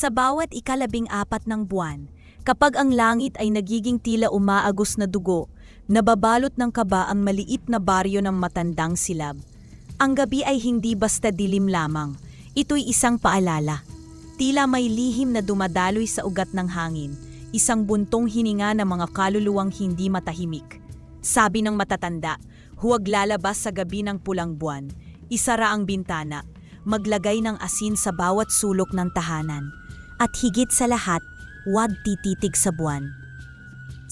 Sa bawat ikalabing apat ng buwan, kapag ang langit ay nagiging tila umaagos na dugo, nababalot ng kaba ang maliit na baryo ng matandang silab. Ang gabi ay hindi basta dilim lamang, ito'y isang paalala. Tila may lihim na dumadaloy sa ugat ng hangin, isang buntong hininga ng mga kaluluwang hindi matahimik. Sabi ng matatanda, huwag lalabas sa gabi ng pulang buwan, isara ang bintana, maglagay ng asin sa bawat sulok ng tahanan, at higit sa lahat, huwag tititig sa buwan.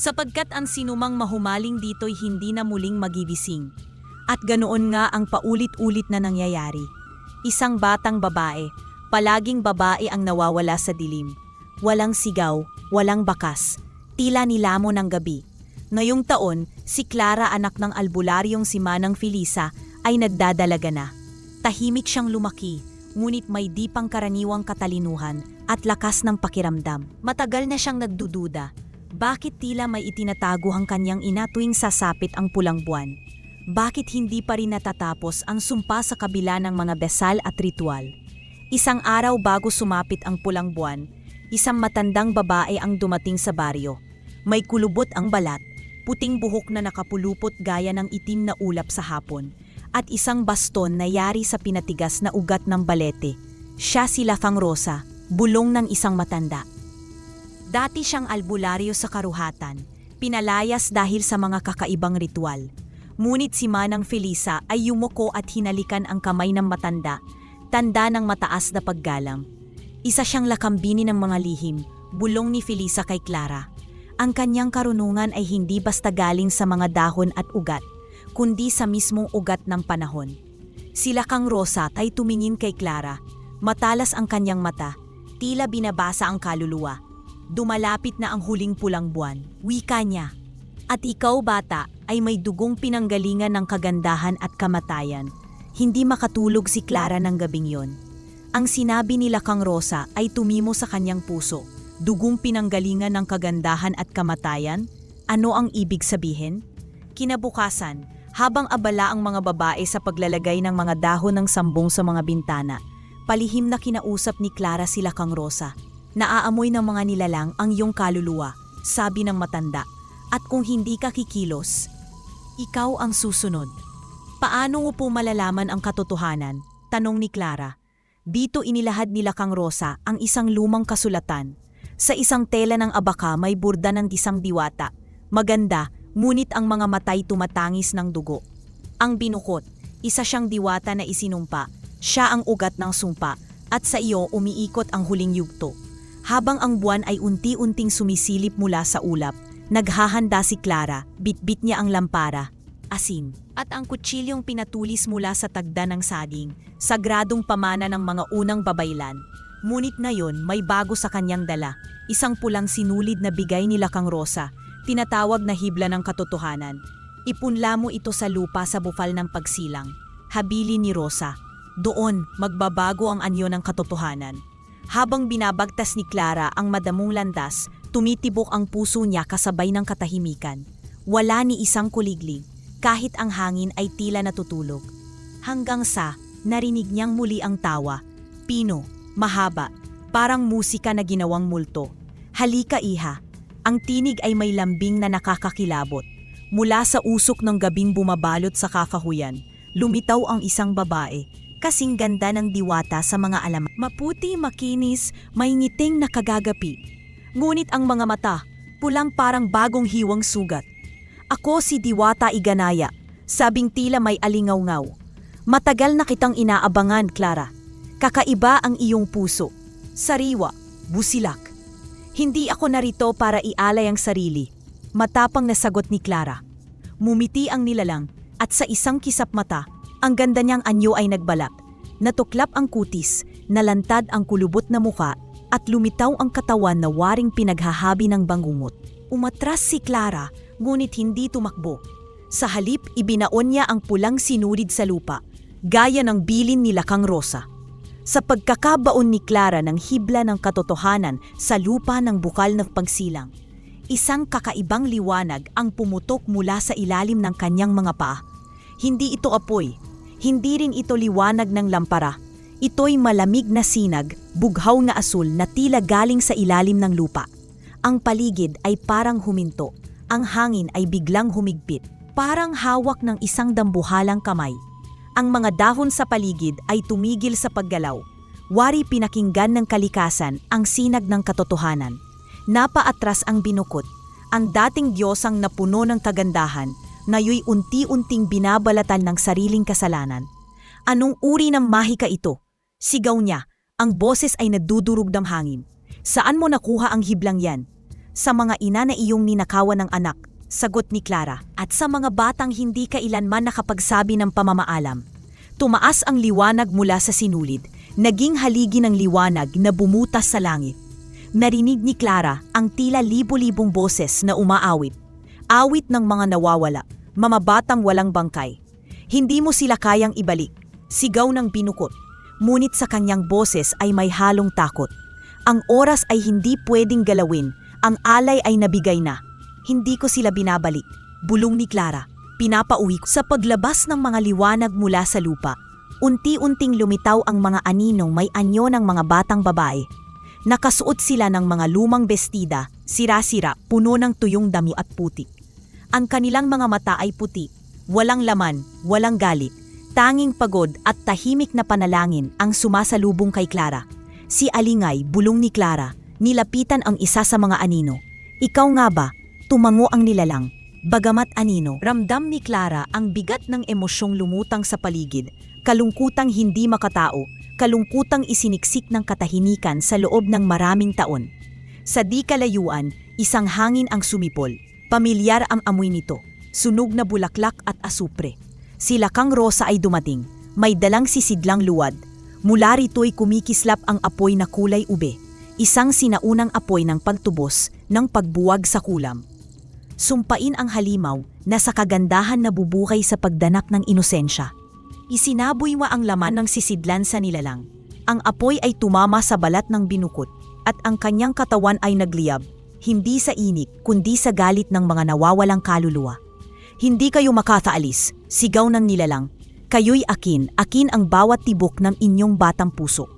Sapagkat ang sinumang mahumaling dito'y hindi na muling magigising. At ganoon nga ang paulit-ulit na nangyayari. Isang batang babae, palaging babae ang nawawala sa dilim. Walang sigaw, walang bakas, tila nilamo ng gabi. Ngayong taon, si Clara anak ng albularyong si Manang Felisa ay nagdadalaga na. Tahimik siyang lumaki, ngunit may di pangkaraniwang katalinuhan at lakas ng pakiramdam. Matagal na siyang nagdududa. Bakit tila may itinatago ang kanyang ina tuwing sasapit ang pulang buwan? Bakit hindi pa rin natatapos ang sumpa sa kabila ng mga besal at ritual? Isang araw bago sumapit ang pulang buwan, isang matandang babae ang dumating sa baryo. May kulubot ang balat, puting buhok na nakapulupot gaya ng itim na ulap sa hapon, at isang baston na yari sa pinatigas na ugat ng balete. Siya si Lafang Rosa, bulong ng isang matanda. Dati siyang albularyo sa karuhatan, pinalayas dahil sa mga kakaibang ritual. Ngunit si Manang Felisa ay yumuko at hinalikan ang kamay ng matanda, tanda ng mataas na paggalang. Isa siyang lakambini ng mga lihim, bulong ni Felisa kay Clara. Ang kanyang karunungan ay hindi basta galing sa mga dahon at ugat, kundi sa mismong ugat ng panahon. Sila kang Rosa ay tumingin kay Clara. Matalas ang kanyang mata, tila binabasa ang kaluluwa. Dumalapit na ang huling pulang buwan, wika niya. At ikaw bata ay may dugong pinanggalingan ng kagandahan at kamatayan. Hindi makatulog si Clara ng gabing yon. Ang sinabi nila kang Rosa ay tumimo sa kanyang puso. Dugong pinanggalingan ng kagandahan at kamatayan? Ano ang ibig sabihin? Kinabukasan, habang abala ang mga babae sa paglalagay ng mga dahon ng sambong sa mga bintana, palihim na kinausap ni Clara sila kang Rosa. Naaamoy ng mga nilalang ang iyong kaluluwa, sabi ng matanda. At kung hindi ka kikilos, ikaw ang susunod. Paano mo po malalaman ang katotohanan? Tanong ni Clara. Dito inilahad nila kang Rosa ang isang lumang kasulatan. Sa isang tela ng abaka may burda ng isang diwata. Maganda, ngunit ang mga matay tumatangis ng dugo. Ang binukot, isa siyang diwata na isinumpa. Siya ang ugat ng sumpa at sa iyo umiikot ang huling yugto. Habang ang buwan ay unti-unting sumisilip mula sa ulap, naghahanda si Clara, bitbit niya ang lampara, asin, at ang kutsilyong pinatulis mula sa tagda ng saging, sagradong pamana ng mga unang babaylan. Ngunit ngayon may bago sa kanyang dala, isang pulang sinulid na bigay nila kang Rosa, tinatawag na hibla ng katotohanan. Ipunla mo ito sa lupa sa bufal ng pagsilang. Habili ni Rosa. Doon, magbabago ang anyo ng katotohanan. Habang binabagtas ni Clara ang madamong landas, tumitibok ang puso niya kasabay ng katahimikan. Wala ni isang kuliglig, kahit ang hangin ay tila natutulog. Hanggang sa, narinig niyang muli ang tawa. Pino, mahaba, parang musika na ginawang multo. Halika iha, ang tinig ay may lambing na nakakakilabot. Mula sa usok ng gabing bumabalot sa kakahuyan, lumitaw ang isang babae, kasing ganda ng diwata sa mga alamat. Maputi, makinis, may ngiting na kagagapi. Ngunit ang mga mata, pulang parang bagong hiwang sugat. Ako si Diwata Iganaya, sabing tila may alingaw-ngaw. Matagal na kitang inaabangan, Clara. Kakaiba ang iyong puso. Sariwa, busilak. Hindi ako narito para ialay ang sarili. Matapang na sagot ni Clara. Mumiti ang nilalang at sa isang kisap mata, ang ganda niyang anyo ay nagbalak. Natuklap ang kutis, nalantad ang kulubot na muka at lumitaw ang katawan na waring pinaghahabi ng bangungot. Umatras si Clara, ngunit hindi tumakbo. Sa halip, ibinaon niya ang pulang sinulid sa lupa, gaya ng bilin ni Lakang Rosa. Sa pagkakabaon ni Clara ng hibla ng katotohanan sa lupa ng bukal ng pagsilang, isang kakaibang liwanag ang pumutok mula sa ilalim ng kanyang mga paa. Hindi ito apoy, hindi rin ito liwanag ng lampara. Ito'y malamig na sinag, bughaw na asul na tila galing sa ilalim ng lupa. Ang paligid ay parang huminto. Ang hangin ay biglang humigpit. Parang hawak ng isang dambuhalang kamay. Ang mga dahon sa paligid ay tumigil sa paggalaw. Wari pinakinggan ng kalikasan ang sinag ng katotohanan. Napaatras ang binukot. Ang dating Diyosang napuno ng kagandahan, ngayoy unti-unting binabalatan ng sariling kasalanan. Anong uri ng mahika ito? Sigaw niya. Ang boses ay nadudurog ng hangin. Saan mo nakuha ang hiblang yan? Sa mga ina na iyong ninakawan ng anak, sagot ni Clara, at sa mga batang hindi kailanman nakapagsabi ng pamamaalam. Tumaas ang liwanag mula sa sinulid, naging haligi ng liwanag na bumutas sa langit. Narinig ni Clara ang tila libo-libong boses na umaawit. Awit ng mga nawawala, mamabatang walang bangkay. Hindi mo sila kayang ibalik. Sigaw ng binukot. Ngunit sa kanyang boses ay may halong takot. Ang oras ay hindi pwedeng galawin. Ang alay ay nabigay na. Hindi ko sila binabalik. Bulong ni Clara. Pinapauwi ko. Sa paglabas ng mga liwanag mula sa lupa, unti-unting lumitaw ang mga aninong may anyo ng mga batang babae. Nakasuot sila ng mga lumang bestida, sira-sira, puno ng tuyong dami at putik. Ang kanilang mga mata ay puti, walang laman, walang galit. Tanging pagod at tahimik na panalangin ang sumasalubong kay Clara. Si Alingay, bulong ni Clara, nilapitan ang isa sa mga anino. Ikaw nga ba? Tumango ang nilalang. Bagamat anino, ramdam ni Clara ang bigat ng emosyong lumutang sa paligid, kalungkutang hindi makatao, kalungkutang isiniksik ng katahimikan sa loob ng maraming taon. Sa di kalayuan, isang hangin ang sumipol. Pamilyar ang amoy nito, sunog na bulaklak at asupre. Sila kang Rosa ay dumating, may dalang sisidlang luwad. Mula rito'y kumikislap ang apoy na kulay ube, isang sinaunang apoy ng pagtubos ng pagbuwag sa kulam. Sumpain ang halimaw na sa kagandahan nabubuhay sa pagdanak ng inosensya. Isinaboy mo ang laman ng sisidlan sa nilalang. Ang apoy ay tumama sa balat ng binukot at ang kanyang katawan ay nagliyab, hindi sa inik kundi sa galit ng mga nawawalang kaluluwa. Hindi kayo makataalis, sigaw ng nilalang. Kayo'y akin, akin ang bawat tibok ng inyong batang puso.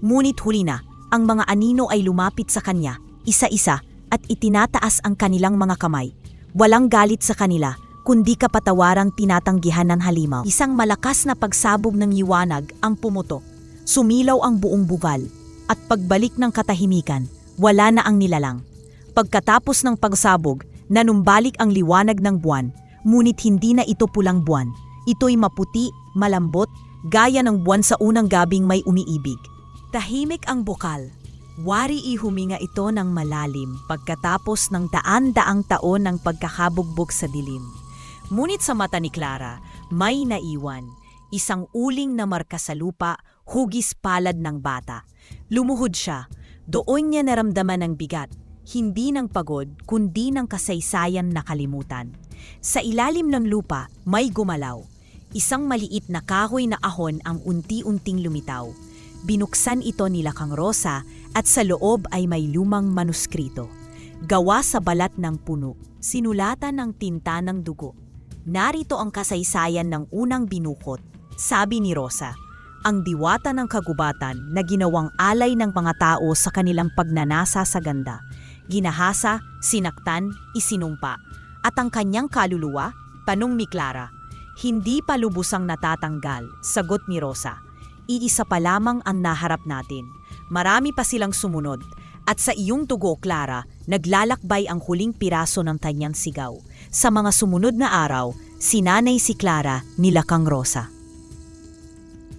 Ngunit huli na, ang mga anino ay lumapit sa kanya, isa-isa, at itinataas ang kanilang mga kamay. Walang galit sa kanila, kundi kapatawarang tinatanggihan ng halimaw. Isang malakas na pagsabog ng liwanag ang pumuto. Sumilaw ang buong bugal, at pagbalik ng katahimikan, wala na ang nilalang. Pagkatapos ng pagsabog, nanumbalik ang liwanag ng buwan, ngunit hindi na ito pulang buwan. Ito'y maputi, malambot, gaya ng buwan sa unang gabing may umiibig. Tahimik ang bukal. Wari ihuminga ito ng malalim pagkatapos ng daan-daang taon ng pagkakabugbog sa dilim. Ngunit sa mata ni Clara, may naiwan. Isang uling na marka sa lupa, hugis palad ng bata. Lumuhod siya. Doon niya naramdaman ng bigat. Hindi ng pagod, kundi ng kasaysayan na kalimutan. Sa ilalim ng lupa, may gumalaw. Isang maliit na kahoy na ahon ang unti-unting lumitaw. Binuksan ito nila kang Rosa at sa loob ay may lumang manuskrito. Gawa sa balat ng puno, sinulatan ng tinta ng dugo. Narito ang kasaysayan ng unang binukot, sabi ni Rosa. Ang diwata ng kagubatan na ginawang alay ng mga tao sa kanilang pagnanasa sa ganda. Ginahasa, sinaktan, isinumpa. At ang kanyang kaluluwa? Tanong ni Clara. Hindi pa lubusang natatanggal, sagot ni Rosa. Iisa pa lamang ang naharap natin. Marami pa silang sumunod. At sa iyong dugo, Clara, naglalakbay ang huling piraso ng tanyang sigaw. Sa mga sumunod na araw, sinanay si Clara nila kang Rosa.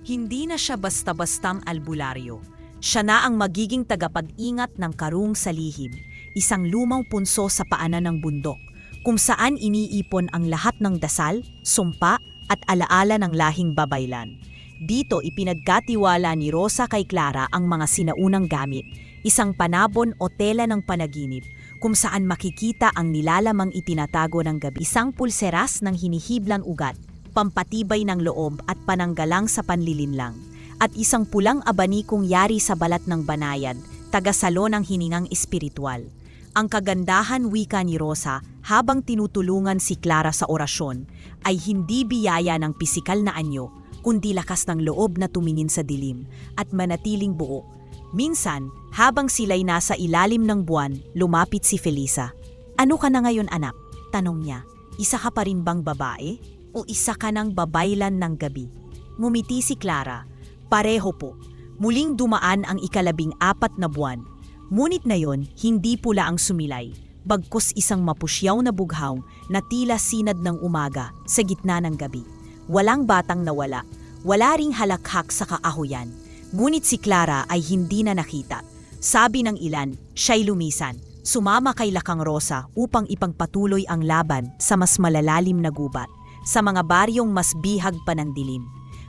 Hindi na siya basta-bastang albularyo. Siya na ang magiging tagapag-ingat ng karung sa lihim, isang lumang punso sa paanan ng bundok, kung saan iniipon ang lahat ng dasal, sumpa at alaala ng lahing babaylan. Dito ipinagkatiwala ni Rosa kay Clara ang mga sinaunang gamit, isang panabon o tela ng panaginip, kung saan makikita ang nilalamang itinatago ng gabi, isang pulseras ng hinihiblang ugat, pampatibay ng loob at pananggalang sa panlilinlang, at isang pulang abanikong yari sa balat ng banayad, tagasalo ng hiningang espiritual. Ang kagandahan wika ni Rosa habang tinutulungan si Clara sa orasyon ay hindi biyaya ng pisikal na anyo, kundi lakas ng loob na tumingin sa dilim at manatiling buo. Minsan, habang sila'y nasa ilalim ng buwan, lumapit si Felisa. Ano ka na ngayon anak? Tanong niya. Isa ka pa rin bang babae? O isa ka ng babaylan ng gabi? Ngumiti si Clara. Pareho po. Muling dumaan ang ikalabing apat na buwan. Ngunit na yon, hindi pula ang sumilay. Bagkus isang mapusyaw na bughaw na tila sinad ng umaga sa gitna ng gabi. Walang batang nawala. Wala ring halakhak sa kaahuyan. Ngunit si Clara ay hindi na nakita. Sabi ng ilan, siya'y lumisan. Sumama kay Lakang Rosa upang ipagpatuloy ang laban sa mas malalalim na gubat, sa mga baryong mas bihag pa ng dilim.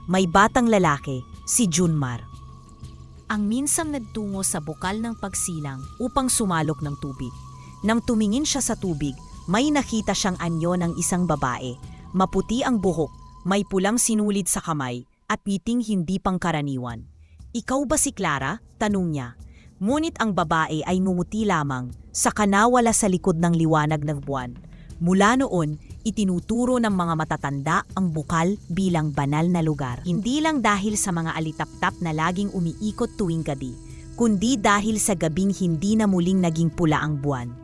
May batang lalaki, si Junmar. Ang minsang nagtungo sa bukal ng pagsilang upang sumalok ng tubig. Nang tumingin siya sa tubig, may nakita siyang anyo ng isang babae. Maputi ang buhok, may pulang sinulid sa kamay, at piting hindi pangkaraniwan. Ikaw ba si Clara? Tanong niya. Ngunit ang babae ay ngumuti lamang, sa kanawala sa likod ng liwanag ng buwan. Mula noon, itinuturo ng mga matatanda ang bukal bilang banal na lugar. Hindi lang dahil sa mga alitap-tap na laging umiikot tuwing gabi, kundi dahil sa gabing hindi na muling naging pula ang buwan.